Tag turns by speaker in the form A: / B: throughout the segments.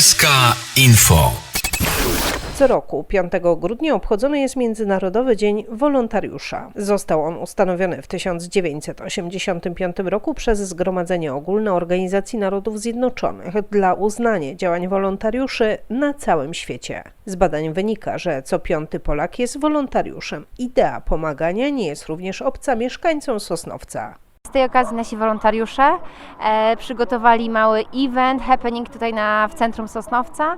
A: SK Info.
B: Co roku 5 grudnia obchodzony jest Międzynarodowy Dzień Wolontariusza. Został on ustanowiony w 1985 roku przez Zgromadzenie Ogólne Organizacji Narodów Zjednoczonych dla uznania działań wolontariuszy na całym świecie. Z badań wynika, że co piąty Polak jest wolontariuszem. Idea pomagania nie jest również obca mieszkańcom Sosnowca.
C: Tej okazji nasi wolontariusze e, przygotowali mały event, happening tutaj na, w centrum Sosnowca.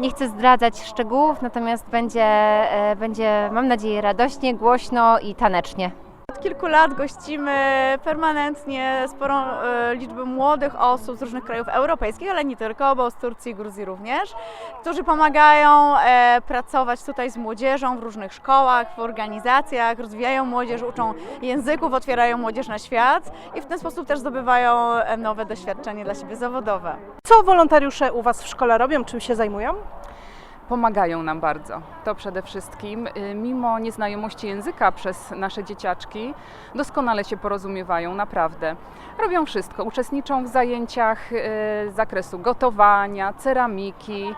C: Nie chcę zdradzać szczegółów, natomiast będzie, e, będzie, mam nadzieję, radośnie, głośno i tanecznie.
D: Od kilku lat gościmy permanentnie sporą e, liczbę młodych osób z różnych krajów europejskich, ale nie tylko, bo z Turcji i Gruzji również, którzy pomagają e, pracować tutaj z młodzieżą w różnych szkołach, w organizacjach, rozwijają młodzież, uczą języków, otwierają młodzież na świat i w ten sposób też zdobywają e, nowe doświadczenie dla siebie zawodowe.
B: Co wolontariusze u Was w szkole robią? Czym się zajmują?
E: Pomagają nam bardzo. To przede wszystkim, y, mimo nieznajomości języka przez nasze dzieciaczki, doskonale się porozumiewają, naprawdę. Robią wszystko, uczestniczą w zajęciach y, z zakresu gotowania, ceramiki,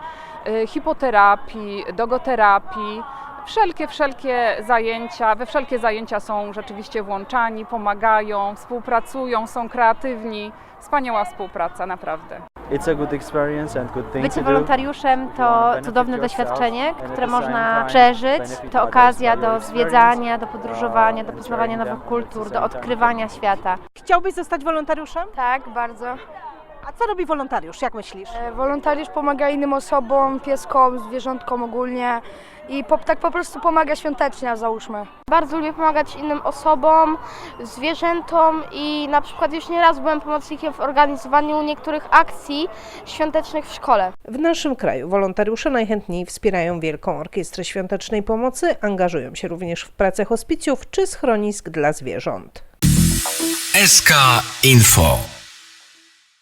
E: y, hipoterapii, dogoterapii. Wszelkie, wszelkie zajęcia, we wszelkie zajęcia są rzeczywiście włączani, pomagają, współpracują, są kreatywni. Wspaniała współpraca, naprawdę.
F: It's a good experience and good thing
C: Bycie
F: to do.
C: wolontariuszem to cudowne doświadczenie, które można przeżyć. To okazja do zwiedzania, do podróżowania, do
F: uh,
C: poznawania nowych kultur, do odkrywania świata.
B: Chciałbyś zostać wolontariuszem?
G: Tak, bardzo.
B: A co robi wolontariusz? Jak myślisz?
G: E, Wolontariusz pomaga innym osobom, pieskom, zwierzątkom ogólnie i po, tak po prostu pomaga świątecznie, załóżmy. Bardzo lubię pomagać innym osobom, zwierzętom i na przykład już nieraz byłem pomocnikiem w organizowaniu niektórych akcji świątecznych w szkole.
B: W naszym kraju wolontariusze najchętniej wspierają Wielką Orkiestrę Świątecznej Pomocy, angażują się również w pracę hospicjów czy schronisk dla zwierząt.
A: SK Info.